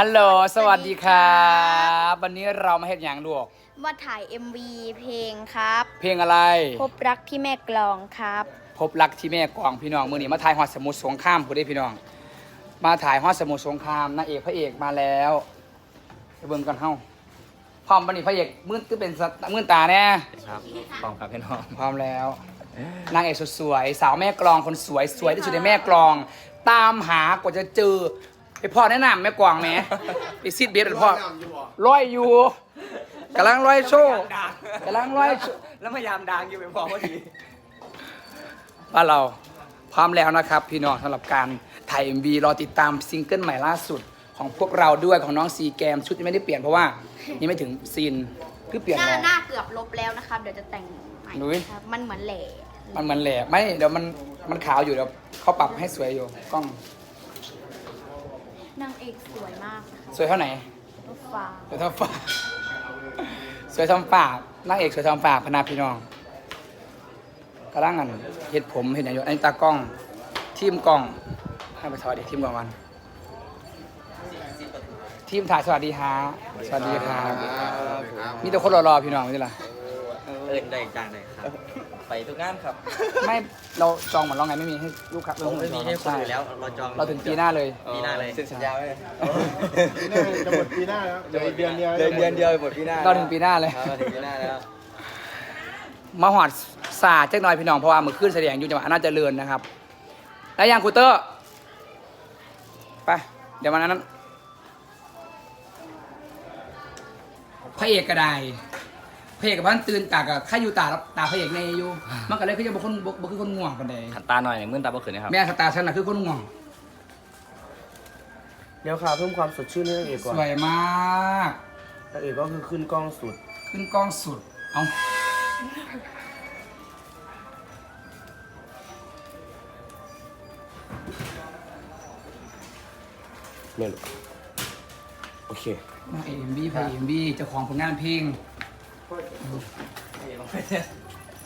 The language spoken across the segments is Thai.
ฮัลโหล สวัสดีครับ วันนี้เรามาเฮ็ดอย่างลูก มาถ่าย MV เพลงครับ เพลงอะไร พบรักที่แม่กลองครับ พบรักที่แม่กวางพี่น้องมือนี้มาถ่ายฮอดสมุทรสงครามผู้ได้พี่น้อง มาถ่ายฮอดสมุทรสงครามนางเอกพระเอกมาแล้วไปเบิ่งกันเฮ้าพร้อมบันนี้พระเอกมื่นก็เป็นสัตว์มื่นตาแน่ครับพร้อมครับพี่น้อง พร้อมแล้ว นางเอกสุดสวย สาวแม่กลองคนสวยสวยที่สุดในแม่กลอง ตามหากว่าจะเจอ ไปพ่อแนะนำแม่กวางแหม่ไปซิดเบสหรือพ่อร้อยอยู่กำลังร้อยโชว์กำลังร้อยโชว์แล้วพยายามดังอยู่เป็นพอพอดีบ้านเราพร้อมแล้วนะครับ พี่น้องสำหรับการถ่าย MV รอติดตามซิงเกิลใหม่ล่าสุดของพวกเราด้วยของน้องซีแกมชุดยังไม่ได้เปลี่ยนเพราะว่ายังไม่ถึงซีนคือเปลี่ยนหน้าแล้วหน้าเกือบลบแล้วนะครับเดี๋ยวจะแต่งใหม่นุ้ยครับมันเหมือนแหล่มันมันแหละไม่เดี๋ยวมันมันขาวอยู่เดี๋ยวเขาปรับให้สวยอยู่กล้อง นางเอกสวยมากนะคะสวยเท่าไหนรถฟ้าสวยเท่าฝาสวยทำฝากนางเอกสวยทำฝากพนาพี่น้องกระล่างกันเห็ดผมเห็ดอย่างอยู่อันนี้ตากล้องทีมกล้องให้ไปถอดเด็กทีมกล้องวันทีมถ่ายสวัสดีฮะสวัสดีครับมีแต่คนรอๆพี่น้องนี่ล่ะ เอินได้จางได้ครับ ไปทุกงานครับไม่เราจองเหมือนเราไงไม่มีให้ลูกค้าผมไม่มีให้คนอยู่แล้ว เราจองเราถึงปีหน้าเลยปีหน้าเลยเซ็นสัญญาไว้เลยปีหน้าจะหมดปีหน้าแล้วเดี๋ยวอีกเดือนเดียวเดือนเดือนเดียวหมดปีหน้าเราถึงปีหน้าเลยครับเราถึงปีหน้าแล้วมาหอดสาจักหน่อยพี่น้องเพราะว่ามือขึ้นแสดงอยู่จังหวัดอำนาจเจริญนะครับ แล้วยังครูเตอร์ไปเดี๋ยววันนั้นพระเอกกระไดพ ระเอกกับพันตื่นตากับข้าอยู่ตาตาพระเอกในอยู่มันก็เลยคือจะบอกคนบอกบอกคือคนง่วงกันใดขันตาหน่อยหนึ่งมื่นตาบ่ขึ้นนะครับแม่สตาร์ฉันน่ะคือคนง่วงเดี๋ยวค่ะเพิ่มความสดชื่นให้นางเอกก่อนสวยมาก นางเอกก็คือขึ้นกล้องสุด ขึ้นกล้องสุด เอาเนี่ยลูกโอเคเอ็มบีพระเอ็มบีเจ้าของผลงานเพลง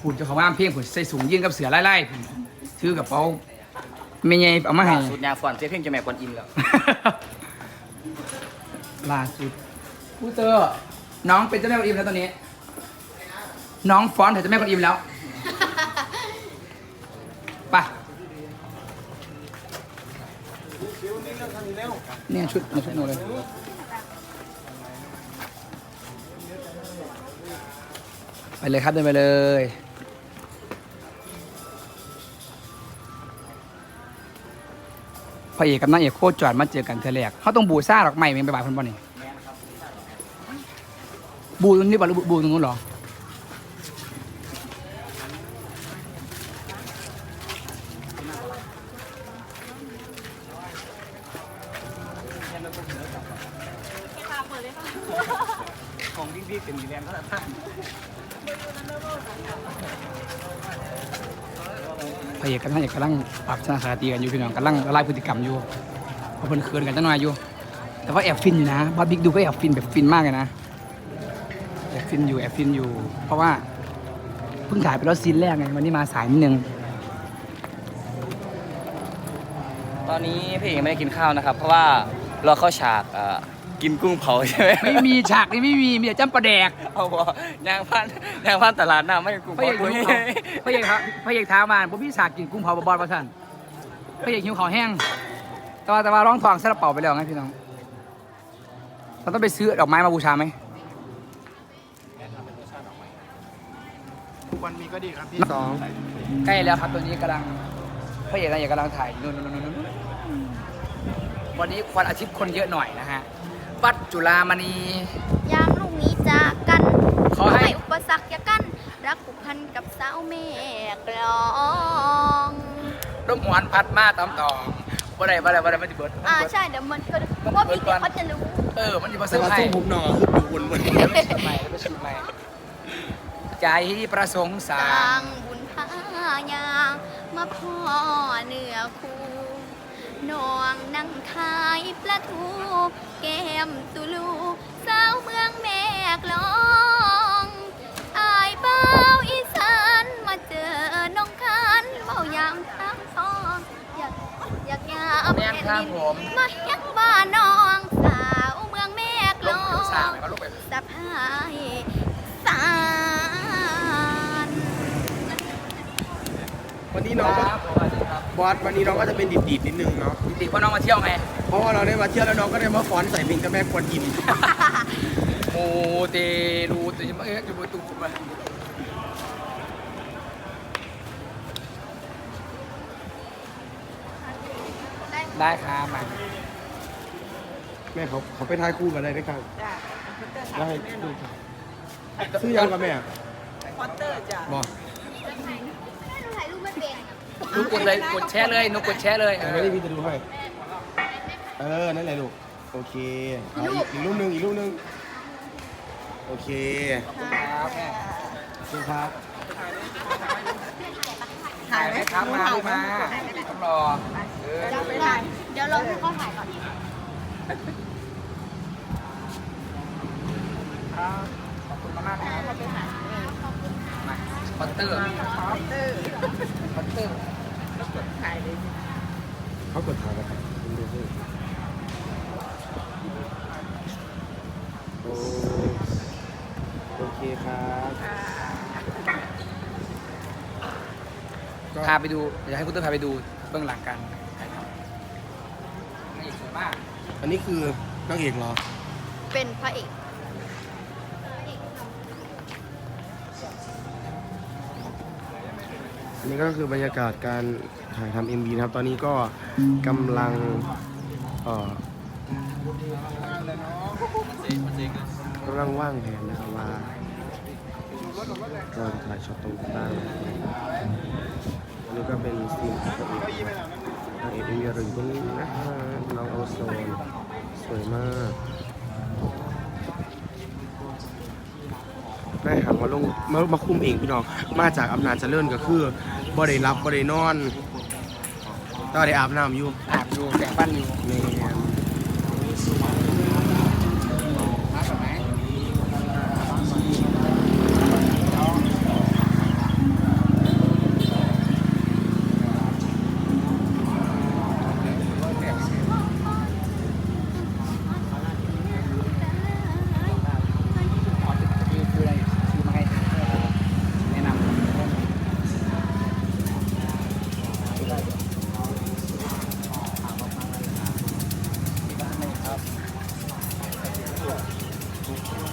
ผุนเจ้าของงานเพลงผุนใส่สูงยิ่งกับเสือไล่ไล่ผุนถือกับเป๋าไม่ไงเอามาให้สุดยาฟอนเสียเพ่งจะแม่กวนอินแล้วล่าสุดผู้เตอร์น้องเป็นเจ้าแม่กวนอิมแล้วตอนนี้ น้องฟ้อนถึงเจ้าแม่กวนอิมแล้วไปเนี่ยชุดเนี่ยชุดหนูเลย เลยครับเดินไปเลยพระเอกกับนางเอกโคจรมาเจอกันเธอแรกเขาต้องบูซ่าหรอกไม่เมงไปบ่ายพันบ่นี่บูตรงนี้บ่หรือบูตรงนู้นเหรอของพี่พี่เป็นดีแลนด์ก็แล้วท่านพระเอกกับนางเอกกำ ลังปรับชนะคติกันอยู่พี่น้องกำลังละลายพฤติกรรมอยู่เพราะเพิ่นเคินกันจังหน่อยอยู่ แต่ว่าแอบฟินอยู่นะบาร์บิ๊กดูก็แอบฟินแบบฟินมากเลยนะแอบฟินอยู่แอบฟินอยู่ เพราะว่าเพิ่งถ่ายไปแล้วซีนแรกไงวันนี้มาสายนิดนึงตอนนี้พี่เอกไม่ได้กินข้าวนะครับ เพราะว่าเราเข้าฉากเอ่อกินกุ้งเผาใช่ไหมไม่มีฉากนี้ไม่มีมีแต่จ้ำปลาแดกเอาบ่ยางพันยางพันตลาดหน้าไม่กุ้งพระเผาเอกหิวเขาพระเอกครับพระเอกท้ามาผมพี่ฉากกินกุ้งเผาบอลมาสั่น พระเอกหิวเขาวแห้ง แต่ว่าแต่ว่าร้องทองซาลาเป่าไปแล้วไงพี่น้อง เราต้องไปซื้อดอกไม้มาบูชาไหมทุกวันมีก็ดีครับพี่สองใกล้แล้วครับตัวนี้กำลังพระเอกนางเอกกำลังถ่ายนู่นนู่นนู่นนู่นวันนี้ควันอาทิตย์คนเยอะหน่อยนะฮะ วัดจุฬามณี ยามลูกนี้จากกันขอให้อุปสรรคอย่ากั้นรักผูกพันกับสาวแม่กลอง ร่มหวนพัดมาตามตองบ่ได้บ่ได้บ่ได้ไม่ติเบิดอ่าใช่เดี๋ยวมันก็ว่าพี่เดี๋ยวเขาจะรู้เออมันจะมาแต่ซื้อว่าให้สู้ผมหน่อคือดูวนวนเดี๋ยวไปชุดใหม่เดี๋ยวไปชุดใหม่ใจประสงค์สาสร้างงบุญพายางมาพ่อเนื้อคู่น้องนั่งขายปลาทู แก้มตุลูสาวเมืองแม่กลอ องอยากอยากยามแม่นครับผมมายังบ้านน้องสาสามเขาลูกไปสะพายสารวันนี้น้องก็บอสวันนี้น้องก็จะเป็นดิบๆนิดนึงเนาะจริงๆเพราะน้องมาเที่ยวไง เพราะว่าเราได้มาเที่ยวแล้วน้องก็ได้มาฟ้อนใส่เพลงกับแม่กวนอิม โมเตรูเตมเอ๊ะอยู่บนตูมา ได้ครับมาแม่เขาเขาไปถ่ายคู่กันได้ไหมครับได้ดูครับซื้อยังกับแม่พอตเตอร์จ้ะบอกถ่ายรูปไม่เป็นนุกกดเลยกดแชร์เลยนุกกดแชร์เลยเออไม่ได้พี่จะดูให้เออนั่นแหละลูกโอเคเอาอีกอีกรูปหนึ่งอีกรูปหนึ่งโอเคครับแม่ขอบคุณครับถ่ายไหมครับมาลูกมาต้องรอเออ เดี๋ยวถ่ายเดี๋ยวเราให้เขาถ่ายก่อนขอบคุณมากนะครับมาคอนเตอร์คอนเตอร์คอนเตอร์เขากดถ่ายแล้วครับคุณดูสิโอ้โอเคครับพาไปดูอยากให้คุณเตอร์พาไปดูเบื้องหลังกันถ่ายทำนี่สวย มาก อันนี้คือนางเอกเหรอ เป็นพระเอกอันนี้ก็คือบรรยากาศการถ่ายทำ MV นะครับ ตอนนี้ก็กำลังเอ่อกำลังว่างแผนนะครับว่าเราจะถ่ายช็อตตรงกลางอันนี้ก็เป็นซีนของพระเอกพ ระเอกเอ็มวีเราอยู่ตรงนี้นะฮะน้องโอโซนสวยมากได้หางมาลงมามาคุมเองพี่น้อง มาจากอำนาจเจริญก็คือบ่ได้รับบ่ได้นอนก็ได้อาบน้ำอยู่อาบอยู่แต่งบ้านอยู่แม่น มาแบบไหนอ๋อจะคือคืออะไรคือมาให้แนะนำ ร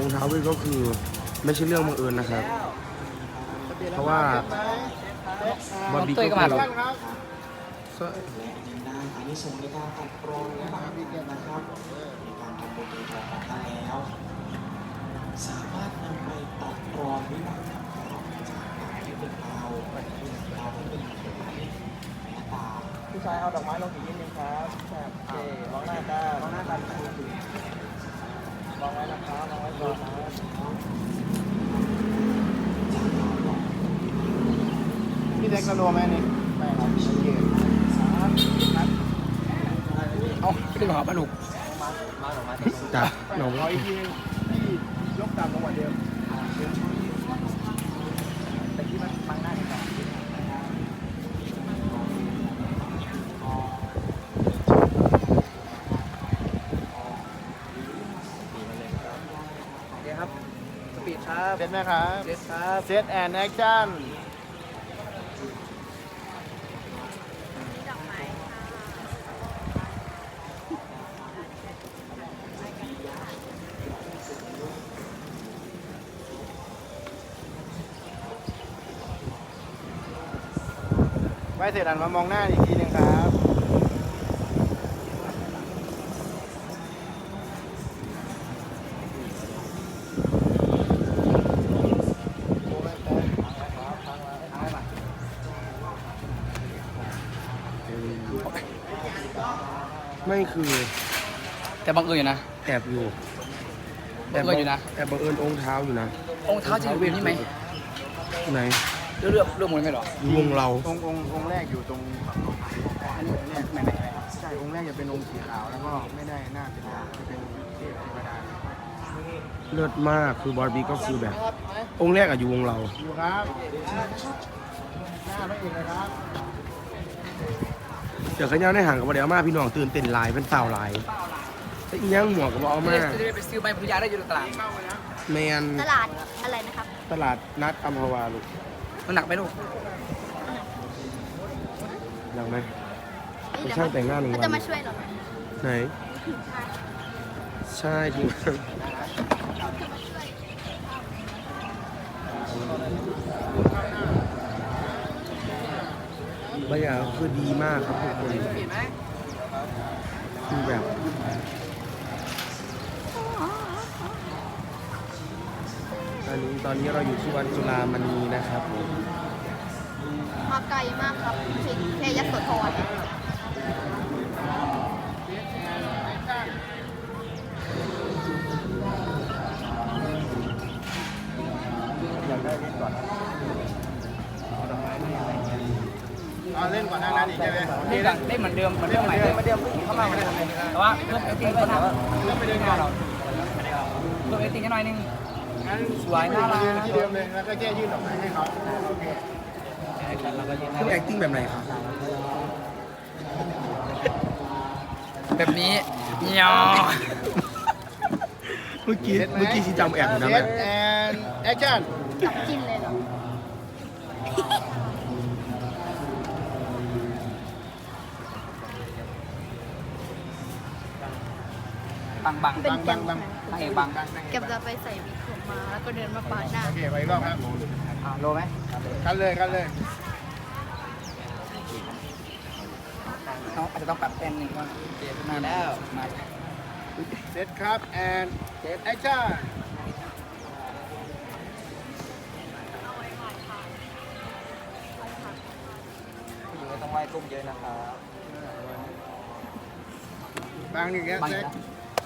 องเท้าเว้ยก็คือไม่ใช่เรื่องบังเอิญนะครับ เพราะว่าบอลบีเต้ยก็มารอก็อันนี้ส่งในการตัดกรองนะครับนะครับในกาสามารถนำไปตัดกรองวิบัติของจากการให้เป็นเบาเราให้เป็นผลแม้ตาผู้ชายเอาดอกไม้ลงอีกนิดนึงครับโอเคมองหน้ากันมองหน้ากัน พี่เด็กกระโดดไหมนี่ไม่ครับโอเคเอาขึ้นหอปลาดุกจับหนองร้อยที เซตไหมครับเดสครับเซตแอนแอคชั่นไว้เสร็จอันมามองหน้าอีกทีหนึงครับ คือ แต่บังเอิญอยู่นะ แอบอยู่บังเอิญอยู่นะแอบบังเอิญองค์เท้าอยู่นะ องค์เท้าจะอยู่นี่ไหมไหนเรื่องเรื่องเรื่องมันไม่หรออยู่วงเรา องค์องค์องค์แรกอยู่ตรงอันนี้ไม่ไม่ไม่ใช่องค์แรกจะเป็นองค์สีขาวแล้วก็ไม่ได้หน้าเป็นจะเป็นเทพเทวดาเลิศมากคือบอร์บีก็คือแบบ องค์แรกอะอยู่วงเราอยู่ครับหน้าพระเอกเลยครับ เดี๋ยวขย้าในห่างกับเดี๋ยวมาพี่น้องตื่นเต้นหลายเป็นสาวหลายแต่อีหยังหมวกก็บเอามาจะได้ไปซื้อใบพุยาได้อยู่ในตลาดแมนตลาดอะไรนะครับ ตลาดนัดอัมพวาลูกมันหนักไหมลูกยังไหมไปช่างแต่งหน้าหนึ่งวันเขาจะมาช่วยเราไหมไหนใช่จริง บรรยากาศคือดีมากครับทุกคนคือแบบตอนนี้ตอนนี้เราอยู่ที่วัดจุฬามณีนะครับผมมาไกลมากครับถึงแค่ยโสธรเอาเล่นก่อนหน้านั้นอีกใช่ไหมเล่นเล่นเหมือนเดิมเหมือนเดิมใหม่เลยเหมือนเดิมเข้ามาเหมือนเดิมแต่ว่าเพิ่มเอตติ้งเพิ่มเพิ่มไปเดินงานเราเพิ่มเอตติ้งแค่หน่อยนึงงั้นสวยน่ารักยืนที่เดิมเลยแล้วก็แค่ยื่นออกมาให้เขาโอเคคือ acting แบบไหนครับแบบนี้ยอเมื่อกี้เมื่อกี้ชีจำแอบอยู่นะเซแม่ตแอนแอคชั่นจับกินเลยเหรอ บังบังเป็นแกมนางเอกบังแกมจะไปใส่วิกผมมาแล้วก็เดินมาปาดหน้าโอเคไปอีกรอบครับอ่าโลไหมกันเลยกันเลยเขาอาจจะต้องปรับแป้นหนึ่งก่อนมาแล้วมาเซตครับแอนแอคชั่นต้องไหว้กุ้งเยอะนะครับบางหนึ่งเงี้ยบังเซต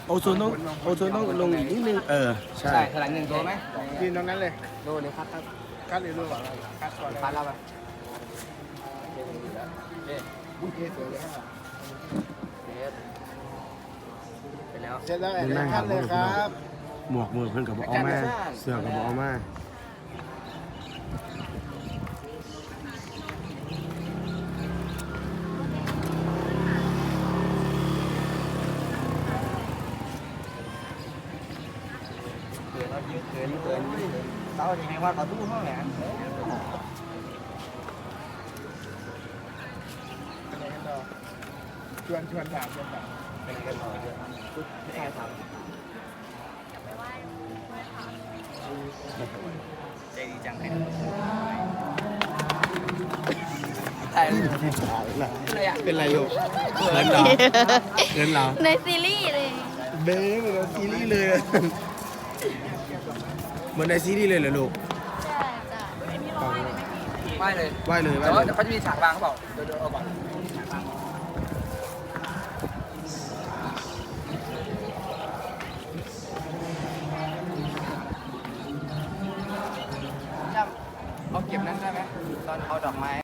โอโซนต้องโอโซนต้องลงอีกนิดนึง เออ ใช่ ใช่ถลังหนึ่งโลไหมยืนตรงนั้นเลยโลเลยครับครับคัดเลยลูกคัดก่อนเลยพาเราไปโอเคสวยเลยครับไปแล้วเสร็จแล้วแอนแอคชั่นเลยครับหมวกมือเพื่อนกับบอกเอามาเสื้อกับบอกเอามา เขินเรายืนเขินเขินเต้าจะให้ว่าเขาตู้ห้องแหละชวนชวนถามชวนถามเป็นกันต่อเยอะแอบทำใจดีจังเลยใช่เลยอะเป็นไรอยู่เขินเหรอเขินเหรอในซีรีส์เลย เบ้เหมือนซีรีส์เลย เหมือนในซีรีส์เลยเหรอลูกใช่จ้ะไม่เลย ว่าเลยแต่ว่าเขาจะมีฉากบางเขาบอกเดี๋เดี๋ยวเอาก่อนเอาเก็บนั้นได้ไหมตอนเอาดอกไม้